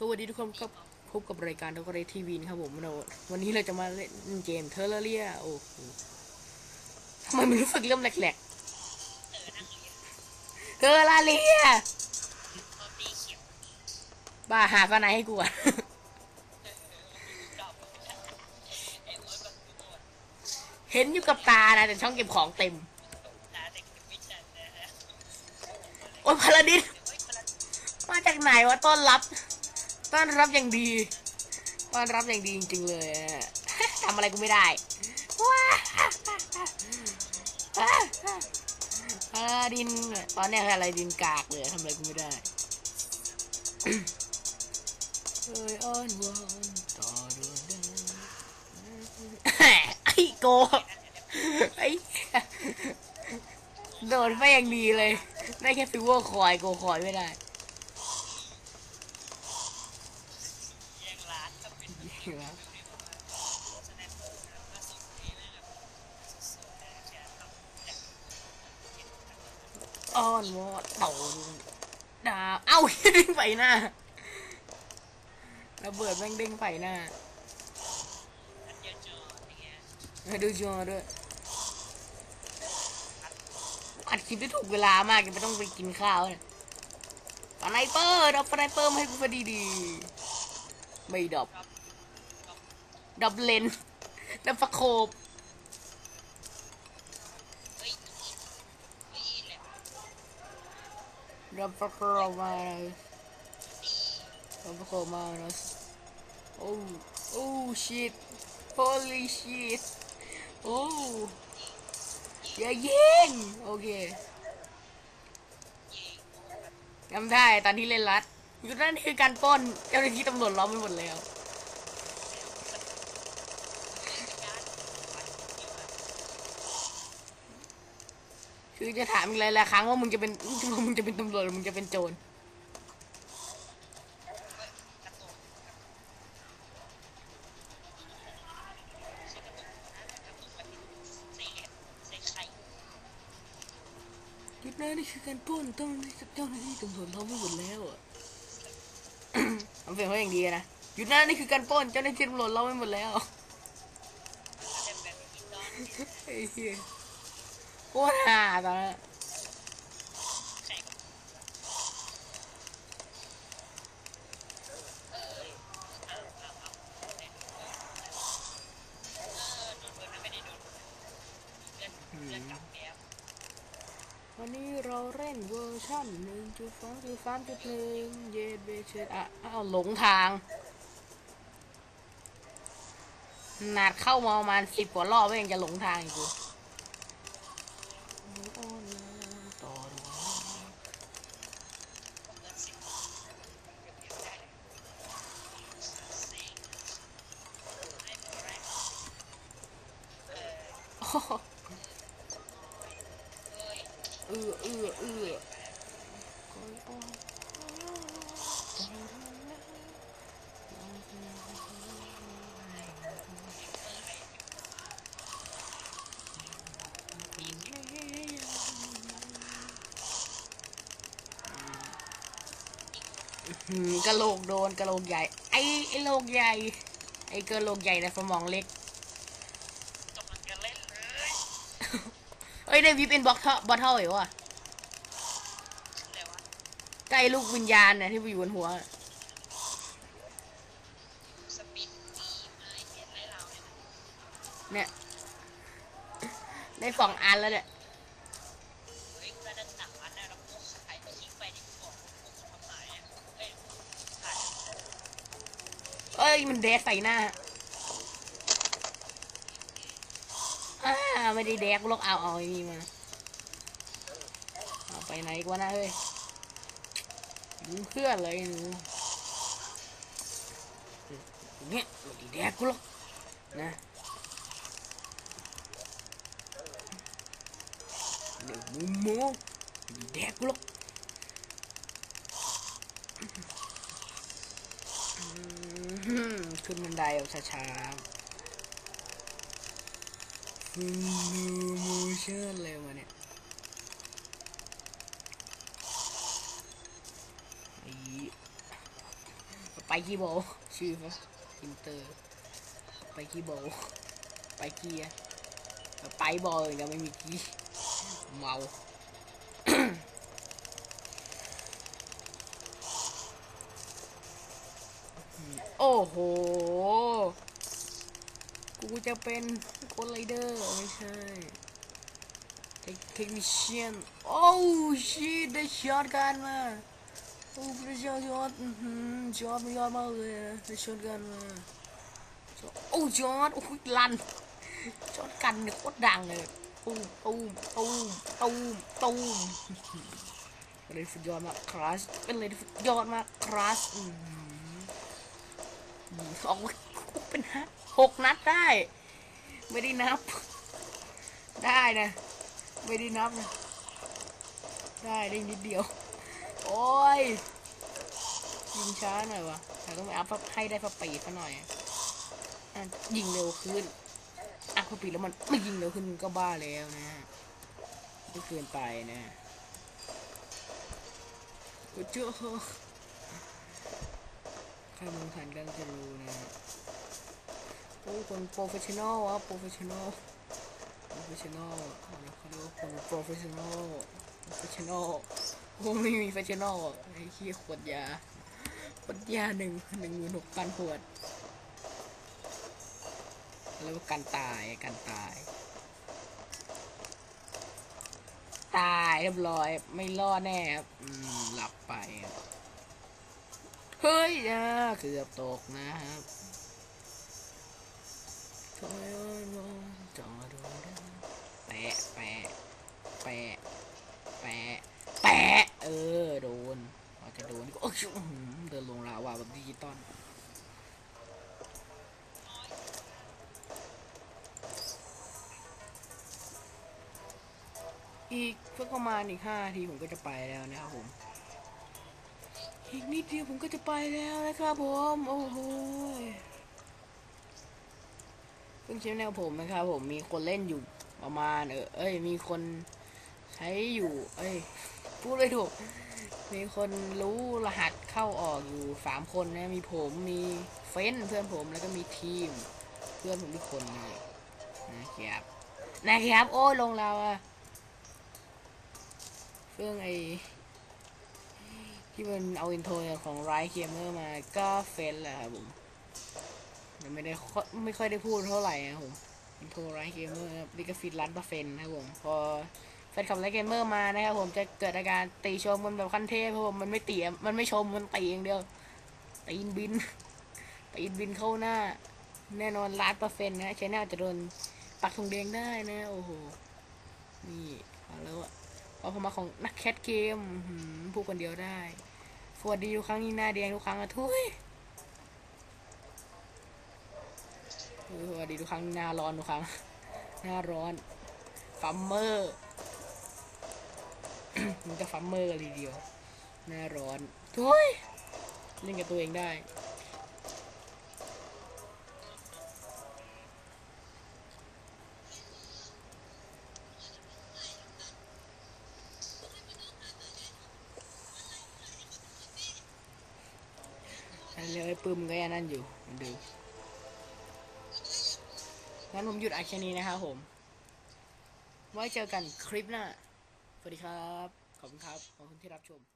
สวัสดีทุกคนครับพบกับรายการทอกเรทีวีนะครับผมเราวันนี้เราจะมาเล่นเกมเทอร์เรียโอ้โหทำไมมันรู้สึกเริ่มแหลกๆเทอร์เรียบ้าหาฟันไหนให้กูอะเห็นอยู่กับตานะแต่ช่องเก็บของเต็มโอ้ยพาราดินมาจากไหนวะต้อนรับ ต้อนรับอย่างดีต้อนรับอย่างดีจริงๆเลยทำอะไรกูไม่ได้ว้าพาราดินตอนเนี้ยคืออะไรดินกากเลยทำอะไรกูไม่ได้เอ้ยอ้อนวอนต่อดวงดาวไอ้โกไอ้โดนไปอย่างดีเลยได้แค่ฟิวเวอร์คอยโกคอยไม่ได้ อ้อนวอนเต่าดาวเอ้าเด้งไปหน้าระเบิดแม่งเด้งไปหน้าให้ดูจอด้วยอัดคลิปได้ถูกเวลามากยังไม่ต้องไปกินข้าวเนี่ยสไนเปอร์ดับสไนเปอร์มาให้กูพอดีดีๆไม่ดับดับเลนดับฟะโคบ ดับฟะโคบมาเลยดับฟะโคบมาเลยโอ้โอ้ shit holy shit โอ้อย่ายิงโอเคจำได้ตอนที่เล่นรัดอยู่นั่นคือการป้นเจ้าหน้าที่ตำรวจล้อมไปหมดแล้ว คือจะถามอีกหลายๆครั้งว่ามึงจะเป็นมึงจะเป็นตำรวจหรือมึงจะเป็นโจรยุดนะนี่คือการปล้นต้องเจ้าหน้าที่ตำรวจล้อมไปหมดแล้วอะทำเสียงเขาอย่างดีนะหยุดนะนี่คือการปล้นเจ้าหน้าที่ตำรวจล้อมไปหมดแล้วไอ้เหี้ย โคตรห่าตอนนั้นวันนี้เราเล่นเวอร์ชันหนึ่งจุดสองจุดสามจุดหนึ่งเยเบเชดอะอ้าวหลงทางนาดเข้ามาประมาณสิบกว่ารอบแล้วยังจะหลงทางอีกกูต่อดูโอ้โห เออเออเออหืมกะโหลกโดนกะโหลกใหญ่ ไอ้ไอ้โหลกใหญ่ ไอ้กะโหลกใหญ่ในสมองเล็ก อ้ยได้วิปเป็นบล็อกเทบอทเทิลเหรอวะใกล้ลูกวิญญาณเนี่ยที่ไปอยู่บนหัวเนี่ยได้สองอันแล้วเนี่ยเอ้ยมันเดสใส่หน้า อ่า ไม่ได้แดกกูหรอกเอาเอาไอ้นี่มาเอาไปไหนกว่านะเฮ้ยหนูเพื่อนเลยหนูเนี่ยไม่ได้แดกกูหรอกนะเดี๋ยวมูมไม่ได้แดกกูหรอกขึ้นบันไดเอาช้าๆ ฟูมูเชิญเลยมาเนี่ยไปกี้โบลชื่อเขาอินเตอร์ ไปกี้โบลไปกี้อะไปบอลยังไม่มีกี้เมาโอ้โห กูจะเป็นคนไรเดอร์ไม่ใช่เทคนิชเชียนโอ้ชิดได้ช็อตกันมาโอ้พระเจ้ายอดอือหือจอดมันยอดมากเลยนะได้ช็อตกันมาโอ้จอดโอ้ยลันจอดกันเนี่ยโคตรดังเลยตูมตูมตูมตูมตูมเป็นเลยสุดยอดมากคลาสเป็นเลยสุดยอดมากคลาสอือหือสองเป็นฮะ หกนัดได้ ไม่ได้นับ ได้นะ ไม่ได้นับนะ ได้ได้นิดเดียว โอ้ย ยิงช้าหน่อยวะแต่ต้องไปอัพให้ได้พับปีซะหน่อยอะยิงเร็วขึ้นอัพพับปีแล้วมันไม่ยิงเร็วขึ้นก็บ้าแล้วนะไม่เกินไปนะโอ้เจ้าใครมองทันก็จะรู้นะ โอ้คนโปรเฟชชั่นอลวะโปรเฟชชั่นอลโปรเฟชชั่นอลเขาเรียกว่าคนโปรเฟชชั่นอลโปรเฟชชั่นอลโอ้ไม่มีเฟชชั่นอลอะไอ้ขี้ขวดยาขวดยาหนึ่งหนึ่งหมื่นหกพันขวดเรียกว่าการตายการตาย ตายเรียบร้อยไม่รอดแน่ครับหลับไป เฮ้ยเกือบตกนะครับ ถอยรอจอดูได้แปะแปะแปะแปะแปะเออโดนอาจจะโดนก็โอ้ยเดินลงลาวาแบบดิจิตอลอีกเพื่อประมาณอีกห้านาทีผมก็จะไปแล้วนะครับผม อีกนิดเดียวผมก็จะไปแล้วนะครับผม โอ้โห ซึ่งชแนลผมนะครับผมมีคนเล่นอยู่ประมาณ เออเอ้ย มีคนใช้อยู่ เอ้ย พูดไม่ถูก มีคนรู้รหัสเข้าออกอยู่สามคนนะ มีผมมีเฟ้นเพื่อนผมแล้วก็มีทีม เพื่อนผมอีกคนนึงนะครับนะครับ โอ้ยลงเราอะเรื่องไอที่มันเอาอินโทรของไรเกมเมอร์มาก็เฟ้นแหละครับผม ไม่ได้ไม่ค่อยได้พูดเท่าไหร่นะครับผมอินโทรไรเกมเมอร์ลิกฟิตล้านเปอร์เซ็นต์นะครับผมพอแฟนคลับไรเกมเมอร์มานะครับผมจะเกิดอาการตีชมมันแบบขั้นเทพเพราะผมมันไม่ตีมันไม่ชมมันตีอย่างเดียวตีนบินตีนบินเข้าหน้า แน่นอนล้านเปอร์เซ็นต์นะใช้หน้าจะโดนปักธงแดงได้นะโอ้โหนี่เอาแล้วอะพอพมาของนักแคทเกมพูดคนเดียวได้สวัสดีทุกครั้งนี่หน้าแดงทุกครั้งอะทุย เออ สวัสดีทุกครั้งหน้าร้อนทุกครั้งหน้าร้อนฟัมเมอร์มันจะฟัมเมอร์กันเลยทีเดียว หน้าร้อนทุยเล่นกับตัวเองได้อันเลยไอ้ปื้มก็ยังนั่นอยู่ดิม งั้นผมหยุดอัดแค่นี้นะครับผม ไว้เจอกันคลิปหน้า สวัสดีครับ ขอบคุณครับ ขอบคุณที่รับชม